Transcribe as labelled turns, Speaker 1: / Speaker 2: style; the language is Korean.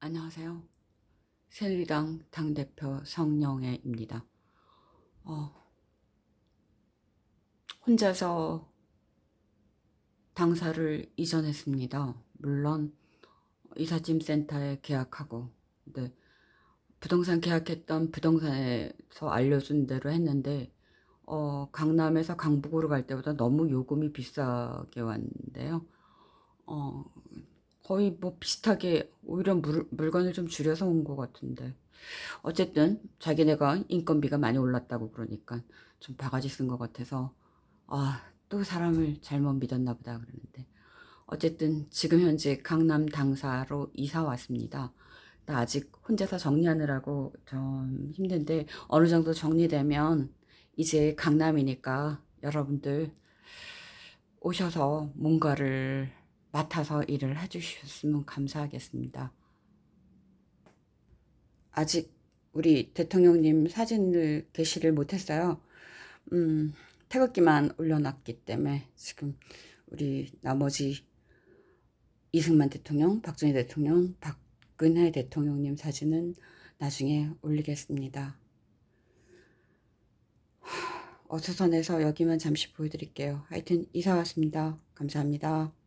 Speaker 1: 안녕하세요. 새누리당 당대표 성영애입니다. 어, 혼자서 당사를 이전했습니다. 물론 이삿짐 센터에 계약하고, 근데 부동산 계약했던 부동산에서 알려준 대로 했는데, 어, 강남에서 강북으로 갈 때보다 너무 요금이 비싸게 왔는데요. 어, 거의 뭐 비슷하게 오히려 물, 물건을 좀 줄여서 온 것 같은데 어쨌든 자기네가 인건비가 많이 올랐다고 그러니까 좀 바가지 쓴 것 같아서 아 또 사람을 잘못 믿었나 보다 그러는데 어쨌든 지금 현재 강남 당사로 이사 왔습니다. 나 아직 혼자서 정리하느라고 좀 힘든데 어느 정도 정리되면 이제 강남이니까 여러분들 오셔서 뭔가를 맡아서 일을 해주셨으면 감사하겠습니다. 아직 우리 대통령님 사진을 게시를 못했어요. 음, 태극기만 올려놨기 때문에 지금 우리 나머지 이승만 대통령, 박정희 대통령, 박근혜 대통령님 사진은 나중에 올리겠습니다. 어수선해서 여기만 잠시 보여드릴게요. 하여튼 이사 왔습니다. 감사합니다.